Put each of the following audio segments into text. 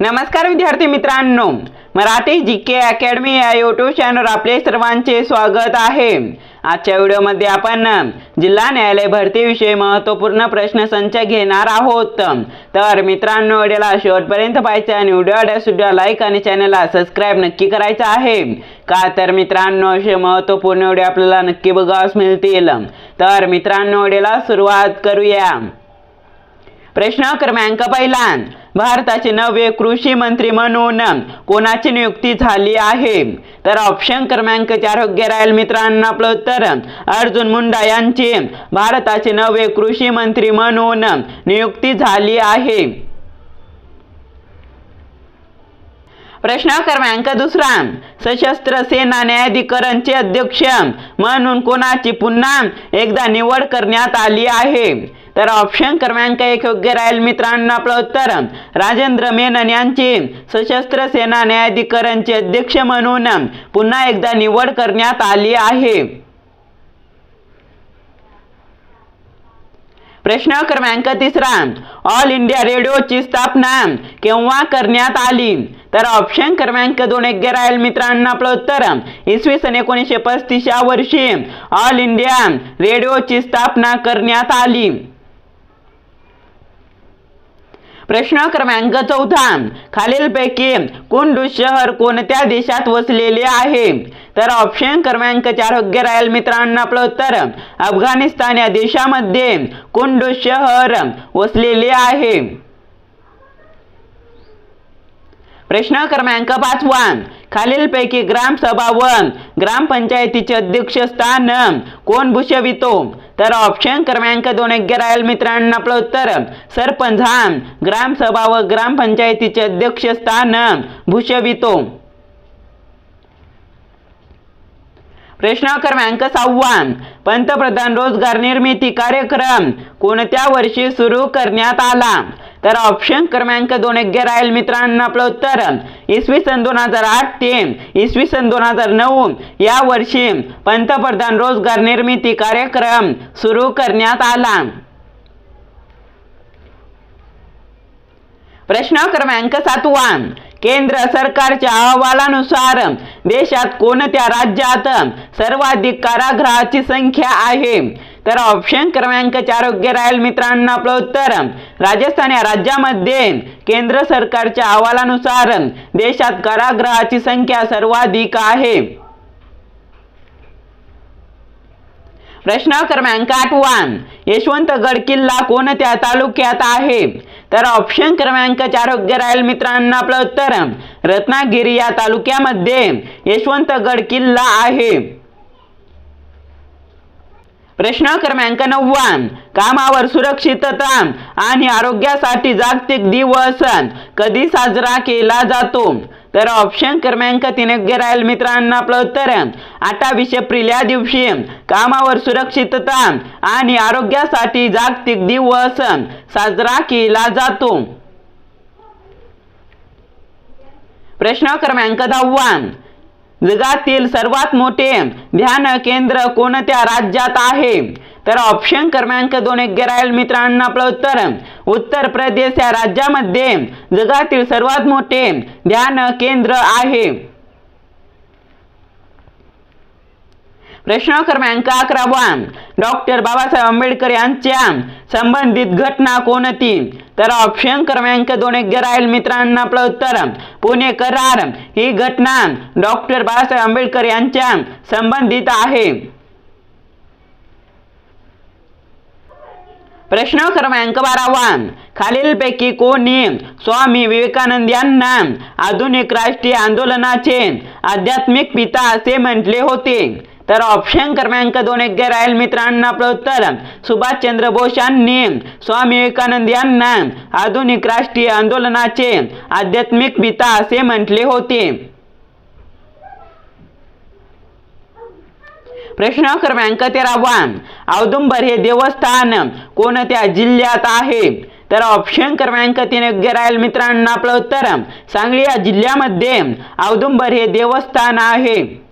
नमस्कार विद्यार्थी मित्रांनो मराठी जी के अकॅडमी या यूट्यूब चॅनलवर आपले सर्वांचे स्वागत आहे. आजच्या व्हिडिओमध्ये आपण जिल्हा न्यायालय भरतीविषयी महत्त्वपूर्ण प्रश्नसंच घेणार आहोत. तर मित्रांनो व्हिडिओला शेवटपर्यंत पाहायचं आणि व्हिडिओ सुद्धा लाईक आणि चॅनलला सबस्क्राईब नक्की करायचं आहे. का तर मित्रांनो असे महत्त्वपूर्ण व्हिडिओ आपल्याला नक्की बघावस मिळतील. तर मित्रांनो व्हिडिओला सुरुवात करूया. प्रश्न क्रमांक पहिला भारताचे नवे कृषी मंत्री म्हणून कोणाची नियुक्ती झाली आहे? तर ऑप्शन क्रमांक चार हो योग्य राहील मित्रांनो आपलं उत्तर. अर्जुन मुंडा यांची भारताचे नवे कृषी मंत्री म्हणून नियुक्ती झाली आहे. प्रश्न क्रमांक दुसरा सशस्त्र सेना न्यायाधिकरणचे अध्यक्ष म्हणून कोणाची पुन्हा एकदा निवड करण्यात आली आहे? तर ऑप्शन क्रमांक एक योग्य राहील मित्रांनो आपलं उत्तर. राजेंद्र मेनन यांची सशस्त्र सेना न्यायाधिकरणचे अध्यक्ष म्हणून पुन्हा एकदा निवड करण्यात आली आहे. प्रश्न क्रमांक तिसरा. ऑल इंडिया रेडिओची स्थापना केव्हा करण्यात आली? तर ऑप्शन क्रमांक दोन योग्य राहील मित्रांनो आपलं उत्तर. इसवी सन एकोणीसशे पस्तीस या वर्षी ऑल इंडिया रेडिओची स्थापना करण्यात आली. प्रश्न क्रमांक चौथा. खालीलपैकी कुंडू शहर कोणत्या देशात वसलेले आहे? तर ऑप्शन क्रमांक चार योग्य राहील मित्रांनो आपलं उत्तर. अफगाणिस्तान या देशामध्ये कुंडू शहर वसलेले आहे. प्रश्न क्रमांक पाचवा. खालीलपैकी ग्रामसभा व ग्रामपंचायतीचे अध्यक्षस्थान कोण भूषवितो? तर ऑप्शन क्रमांक दोन योग्य राहील मित्रांनो आपलं उत्तर. सरपंच हा ग्रामसभा व ग्रामपंचायतीचे अध्यक्षस्थान भूषवितो. प्रश्न क्रमांक सहावा पंतप्रधान रोजगार निर्मिती कार्यक्रम कोणत्या वर्षी सुरू करण्यात आला? तर ऑप्शन क्रमांक दोन योग्य राहील मित्रांनो आपलं उत्तर. इसवी सन दोन हजार आठ ते इसवी सन दोन हजार नऊ या वर्षी पंतप्रधान रोजगार निर्मिती कार्यक्रम सुरू करण्यात आला. प्रश्न क्रमांक सातवा केंद्र सरकारच्या अहवालानुसार देशात कोणत्या राज्यात सर्वाधिक कारागृहाची संख्या आहे? तर ऑप्शन क्रमांक चार योग्य राहील मित्रांनो आपलं उत्तर. राजस्थान या राज्यामध्ये केंद्र सरकारच्या अहवालानुसार देशात कारागृहाची संख्या सर्वाधिक आहे. प्रश्न क्रमांक आठवा यशवंतगड किल्ला कोणत्या तालुक्यात आहे? तर ऑप्शन क्रमांक चार योग्य राहील मित्रांनो आपलं उत्तर. रत्नागिरी या तालुक्यामध्ये यशवंतगड किल्ला आहे. प्रश्न क्रमांक नव्वान कामावर सुरक्षितता आणि आरोग्यासाठी जागतिक दिवस कधी साजरा केला जातो? तर ऑप्शन क्रमांक तीन योग्य राहील मित्रांनो आपलं उत्तर. अठ्ठावीस एप्रिल या दिवशी कामावर सुरक्षितता आणि आरोग्यासाठी जागतिक दिवस साजरा केला जातो. प्रश्न क्रमांक दहावा. जगातील सर्वात मोठे ध्यान केंद्र कोणत्या राज्यात आहे? तर ऑप्शन क्रमांक दोन योग्य राहील मित्रांनो आपलं उत्तर. उत्तर प्रदेश या राज्यामध्ये जगातील सर्वात मोठे ध्यान केंद्र आहे. प्रश्न क्रमांक अकरावा. डॉक्टर बाबासाहेब आंबेडकर यांच्या संबंधित घटना कोणती? तर ऑप्शन क्रमांक दोन योग्य राहील मित्रांनो आपलं उत्तर. पुणे करार. ही घटना डॉक्टर बाबासाहेब आंबेडकर यांच्या संबंधित आहे. प्रश्न क्रमांक बारावा. खालीलपैकी कोणी स्वामी विवेकानंद यांना आधुनिक राष्ट्रीय आंदोलनाचे आध्यात्मिक पिता असे म्हटले होते? तर ऑप्शन क्रमांक दोन योग्य राहील मित्रांनो आपलं उत्तर. सुभाषचंद्र बोस यांनी स्वामी विवेकानंद यांना आधुनिक राष्ट्रीय आंदोलनाचे आध्यात्मिक पिता असे म्हटले होते. प्रश्न क्रमांक तेरावा औदुंबर हे देवस्थान कोणत्या जिल्ह्यात आहे? तर ऑप्शन क्रमांक तीन योग्य राहील मित्रांनो आपलं उत्तर. सांगली या जिल्ह्यामध्ये औदुंबर हे देवस्थान आहे.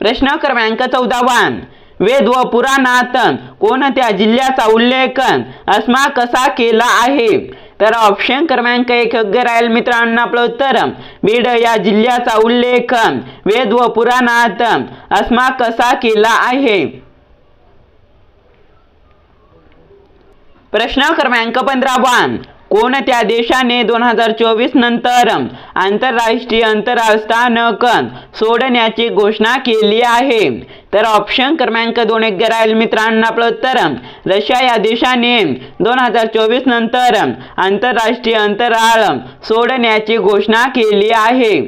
प्रश्न क्रमांक चौदावान. वेद व पुराणात कोणत्या जिल्ह्याचा उल्लेख अस्मा कसा केला आहे? तर ऑप्शन क्रमांक एक योग्य राहील मित्रांनो आपलं उत्तर. बीड या जिल्ह्याचा उल्लेख वेद व पुराणात अस्मा कसा केला आहे? प्रश्न क्रमांक पंधरावा कोणत्या देशाने दोन हजार चोवीस नंतर आंतरराष्ट्रीय अंतराळ स्थानक सोडण्याची घोषणा केली आहे? तर ऑप्शन क्रमांक दोन एक राहील मित्रांनो आपलं उत्तर. रशिया या देशाने दोन हजार चोवीस नंतर आंतरराष्ट्रीय अंतराळ सोडण्याची घोषणा केली आहे.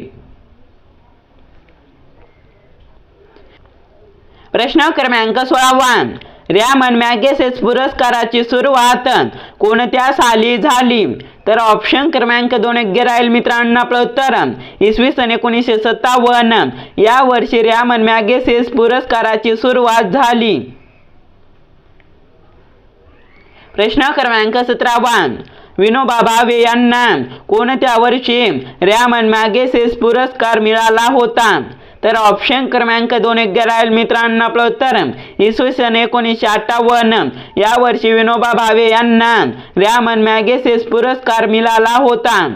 प्रश्न क्रमांक सोळावा. रॅमन मॅगेसेस पुरस्काराची सुरुवात. कोणत्या साली झाली? तर ऑप्शन क्रमांक दोन योग्य राहील मित्रांनो आपलं उत्तर. इसवी सन एकोणीसशे सत्तावन्न. या वर्षी रॅमन मॅगेसेस पुरस्काराची सुरुवात झाली. प्रश्न क्रमांक सतरावा विनोबा भावे यांना कोणत्या वर्षी रॅमन मॅगेसेस पुरस्कार मिळाला होता? तर ऑप्शन क्रमांक दोन योग्य राहील मित्रांनो आपलं उत्तर. इसवी सन एकोणीसशे अठ्ठावन्न. या वर्षी विनोबा भावे यांना रॅमन मॅगेसेस पुरस्कार मिळाला होता.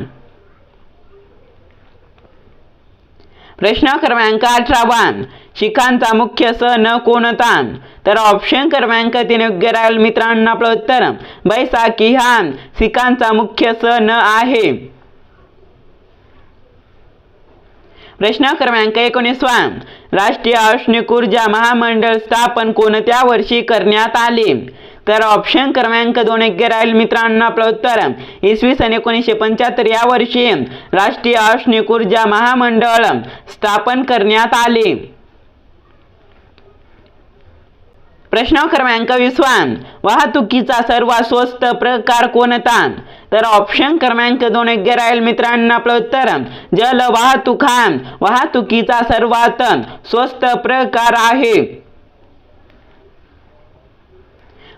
प्रश्न क्रमांक अठरावा शिखांचा मुख्य सण कोणता? तर ऑप्शन क्रमांक तीन योग्य राहील मित्रांनो आपलं उत्तर. बैसाखी हा शिखांचा मुख्य सण आहे. प्रश्न क्रमांक एकोणीसवा राष्ट्रीय औष्णिक ऊर्जा महामंडळ स्थापन कोणत्या वर्षी करण्यात आले? तर ऑप्शन क्रमांक दोन योग्य राहील मित्रांनो आपलं उत्तर. इसवी सन एकोणीसशे पंच्याहत्तर या वर्षी राष्ट्रीय औष्णिक ऊर्जा महामंडळ स्थापन करण्यात आले. प्रश्न क्रमांक विस्वान. वाहतुकीचा सर्वात स्वस्त प्रकार कोणता? तर ऑप्शन क्रमांक दोन योग्य राहील मित्रांनो आपलं उत्तर. जल वाहतूक हा वाहतुकीचा सर्वात स्वस्त प्रकार आहे.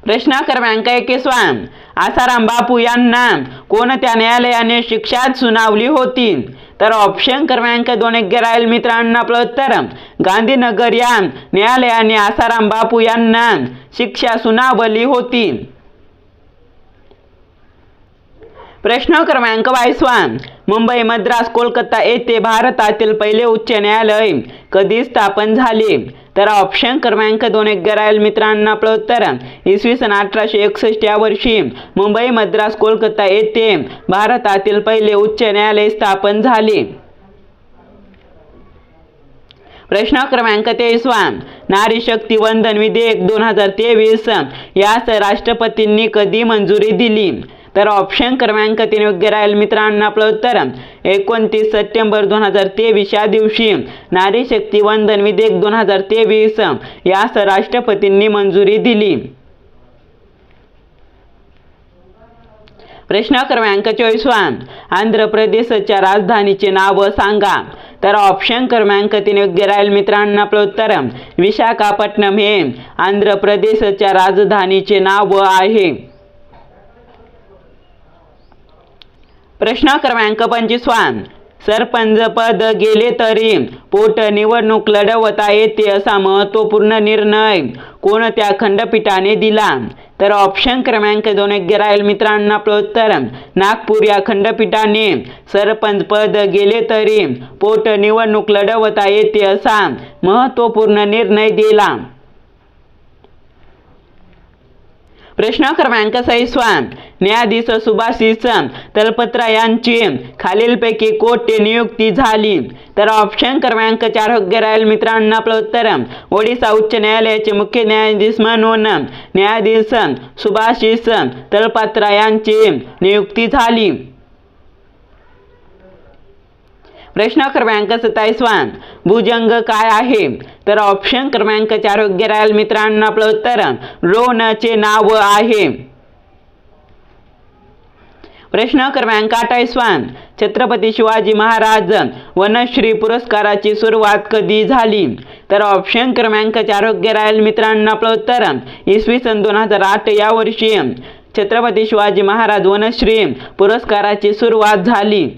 प्रश्न क्रमांक एकवीसवा आसाराम बापू यांना कोणत्या न्यायालयाने शिक्षा सुनावली होती? तर ऑप्शन क्रमांक दोन योग्य राहील मित्रांनो आपलं उत्तर गांधीनगर या न्यायालयाने आसाराम बापू यांना शिक्षा सुनावली होती. प्रश्न क्रमांक बावीसवा मुंबई मद्रास कोलकाता येथे भारतातील पहिले उच्च न्यायालय कधी स्थापन झाले? तर ऑप्शन क्रमांक दोन योग्य राहील मित्रांनो आपलं उत्तर इसवी सन अठराशे एकसष्ट या वर्षी मुंबई मद्रास कोलकाता येथे भारतातील पहिले उच्च न्यायालय स्थापन झाले. प्रश्न क्रमांक तेवीसवा नारी शक्ती वंदन विधेयक दोन हजार तेवीस यास राष्ट्रपतींनी कधी मंजुरी दिली? तर ऑप्शन क्रमांक तीन योग्य राहील मित्रांनो आपलं उत्तर. एकोणतीस सप्टेंबर दोन हजार तेवीस या दिवशी नारी शक्ती वंदन विधेयक दोन हजार तेवीस यास राष्ट्रपतींनी मंजुरी दिली. प्रश्न क्रमांक चोवीसवा आंध्र प्रदेशच्या राजधानीचे नाव सांगा. तर ऑप्शन क्रमांक तीन योग्य राहील मित्रांनो आपलं उत्तर. विशाखापट्टणम हे आंध्र प्रदेशच्या राजधानीचे नाव आहे. प्रश्न क्रमांक पंचवीसवा सरपंच पद गेले तरी पोट निवडणूक लढवता येते असा महत्त्वपूर्ण निर्णय कोणत्या खंडपीठाने दिला? तर ऑप्शन क्रमांक दोन योग्य राहील मित्रांना प्रोत्तर नागपूर या खंडपीठाने सरपंच पद गेले तरी पोट निवडणूक लढवता येते असा महत्त्वपूर्ण निर्णय दिला. प्रश्न क्रमांक सहिष्वा न्यायाधीश सुभाषिस तलपत्रा यांची खालीलपैकी कोठे नियुक्ती झाली. तर ऑप्शन क्रमांक चार योग्य राहील मित्रांना आपलं उत्तर. ओडिशा उच्च न्यायालयाचे मुख्य न्यायाधीश म्हणून न्यायाधीश सुभाषिस तलपत्रा यांची नियुक्ती झाली. प्रश्न क्रमांक सत्तावीसवा भुजंग काय आहे? तर ऑप्शन क्रमांक चार योग्य राहील मित्रांनो आपलं उत्तर. रोनचे नाव आहे. प्रश्न क्रमांक अठ्ठावीसवान छत्रपती शिवाजी महाराज वनश्री पुरस्काराची सुरुवात कधी झाली? तर ऑप्शन क्रमांक चार योग्य राहील मित्रांनो आपलं उत्तर. इसवी सन दोन हजार आठ या वर्षी छत्रपती शिवाजी महाराज वनश्री पुरस्काराची सुरुवात झाली.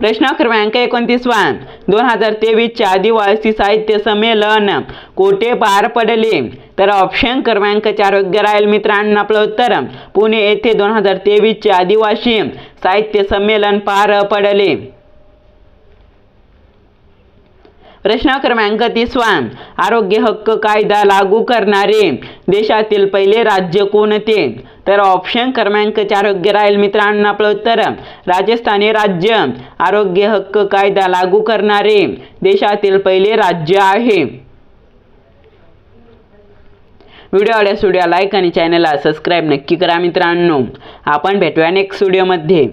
प्रश्न क्रमांक एकोणतीसवा दोन हजार तेवीसचे आदिवासी साहित्य संमेलन कोठे पार पडले? तर ऑप्शन क्रमांक चार योग्य राहील मित्रांनो आपलं उत्तर. पुणे येथे दोन हजार तेवीसचे आदिवासी साहित्य संमेलन पार पडले. प्रश्न क्रमांक तीसवा आरोग्य हक्क कायदा लागू करणारे देशातील पहिले राज्य कोणते? तर ऑप्शन क्रमांक चार योग्य राहील मित्रांनो आपलं उत्तर. राजस्थान हे राज्य. आरोग्य हक्क कायदा लागू करणारे देशातील पहिले राज्य आहे. व्हिडिओ आवडल्यास व्हिडिओ लाईक आणि चॅनलला सबस्क्राईब नक्की करा मित्रांनो. आपण भेटूया नेक्स्ट व्हिडिओमध्ये